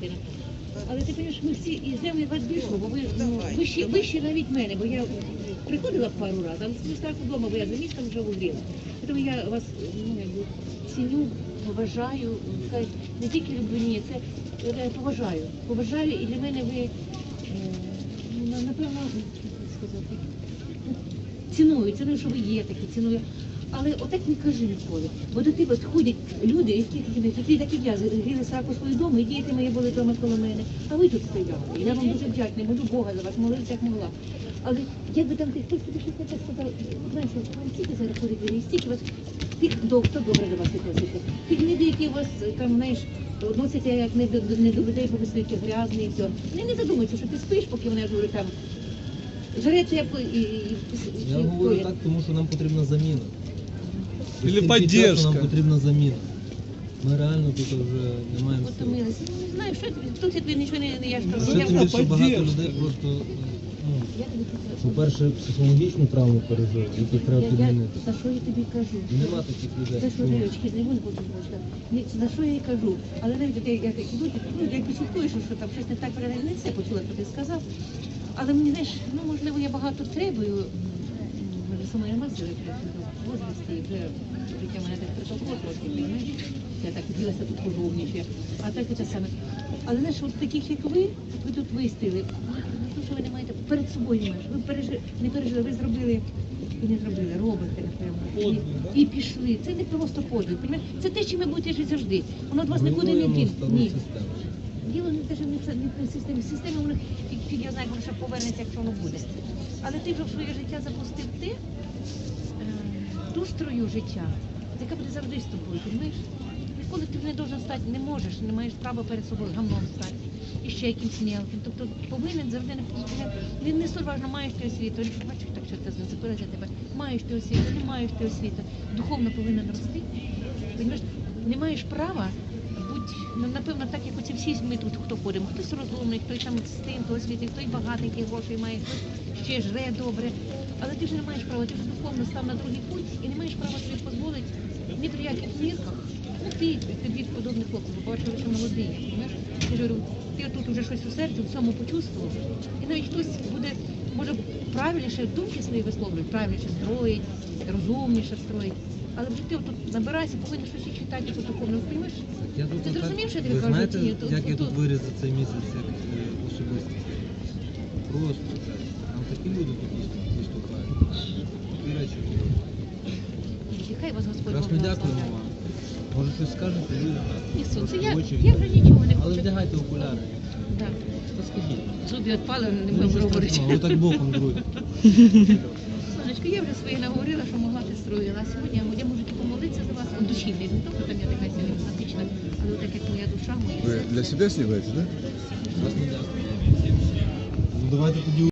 дитина. Але ти розумієш, ми всі і землі вас більше, бо ви ну, вище, вище навіть мене, бо я приходила пару разів, але це так вдома, бо я за містом вже угріла. Тому я вас ну, якби, ціню, поважаю, Хай не тільки люблю, ні, це я поважаю. Поважаю і для мене ви, е, ну, напевно, сказати, ціную, ціную, що ви є такі, ціную. Але отак не кажи ніколи. Бо до тебе ходять люди, які такі, такі я гріли сраку свою дому, і діти мої були вдома коло мене. А ви тут стояли. Я вам дуже вдячна, молю Бога за вас, молилася як могла. Але як би там хтось тобі щось не так сказав, знаєш, вам стільки зараз ходить війни, стільки вас тих, до, хто добре до вас відноситься. Тих людей, які вас е, там, знаєш, відносяться як не до, не до людей, бо ви стоїте грязні і все. Вони не задумуються, що ти спиш, поки вони говорять там. Жареться як і, і, і, Я і- говорю і- так, тому що нам потрібна заміна. Или поддержка. Нам потрібна заміна. Ми реально тут вже не маємо. Утомилися. Ну, не знаю, що тобі, тут я тобі нічого не, не я ж кажу. Я, Це більше багато людей просто, ну, тобі кажу. по-перше, психологічну травму пережили, яку треба Я, я, підмінити. за що я тобі кажу? Нема таких людей. Це що Ну, дівчатки, не можна бути. Ні, за що я їй кажу? Але навіть от я, я так іду, ну, я що там щось не так передає, не все почула, що ти сказав. Але мені, знаєш, ну, можливо, я багато требую. Сама я маса в возрасті, вже життя мене так притокло трошки, розумієш? Я так ділася тут пожовніші. А так і те саме. Але знаєш, от таких, як ви, ви тут вистояли, то, що ви не маєте перед собою не маєш. Ви пережили, не пережили, ви зробили і не зробили, робите, напевно. І, і пішли. Це не просто подвиг. понімаєш? Це те, чим ви будете жити завжди. Воно від вас нікуди не руйнуємо Ні. Діло не те, що не в системі. Воно фіг, фіг я знаю, ще повернеться, якщо воно буде. Але ти вже своє життя запустив ти е, ту струю життя, яка буде завжди з тобою, розумієш? Ніколи ти не должен стати, не можеш, не маєш права перед собою гамном стати. І ще якимсь мелким. Тобто повинен завжди не не, суть маєш ти освіту. Бачиш, так що ти зацепилася тебе. Маєш ти освіту, не маєш ти освіту. Духовно повинен рости. Не маєш права бути, ну, напевно, так як оці всі ми тут, хто ходимо. Хтось розумний, хтось там з тим, хто освітить, хтось багатий, який грошей має, хтось ще жре добре. Але ти вже не маєш права, ти вже духовно став на другий путь і не маєш права собі дозволити ні при яких мірках. Ну, ти, тобі подобний хлопець, бо що молодий. Ж говорю, ти тут вже щось у серці, в цьому почувствував. І навіть хтось буде, може, правильніше думки свої висловлюють, правильніше строїть, розумніше строїть. Але вже ти тут набирайся, повинен щось читати по духовному, розумієш? Я тут Ти отак- зрозумів, що я тобі Ви кажу, знаєте, ні? Тут- як я тут- тут виріс за цей місяць, як е, особистість? Просто. Там такі люди тут виступ- виступають. Такі речі. І хай вас Господь Красно Бог дякуємо благословляє. вам. Може щось скажете, люди? Ні, сонце, я, я вже нічого не Але вдягайте окуляри. Да. Та скажіть. Зубі відпали, не Ну, будемо нічого говорити. ви так боком друзі. Сонечко, я вже своє наговорила, що могла ти строїла. А сьогодні я можу тільки помолитися за вас. От душі не то, що там я така сьогодні але так як моя душа, Вы серце. для себя снимаете, да? Ну давайте тоді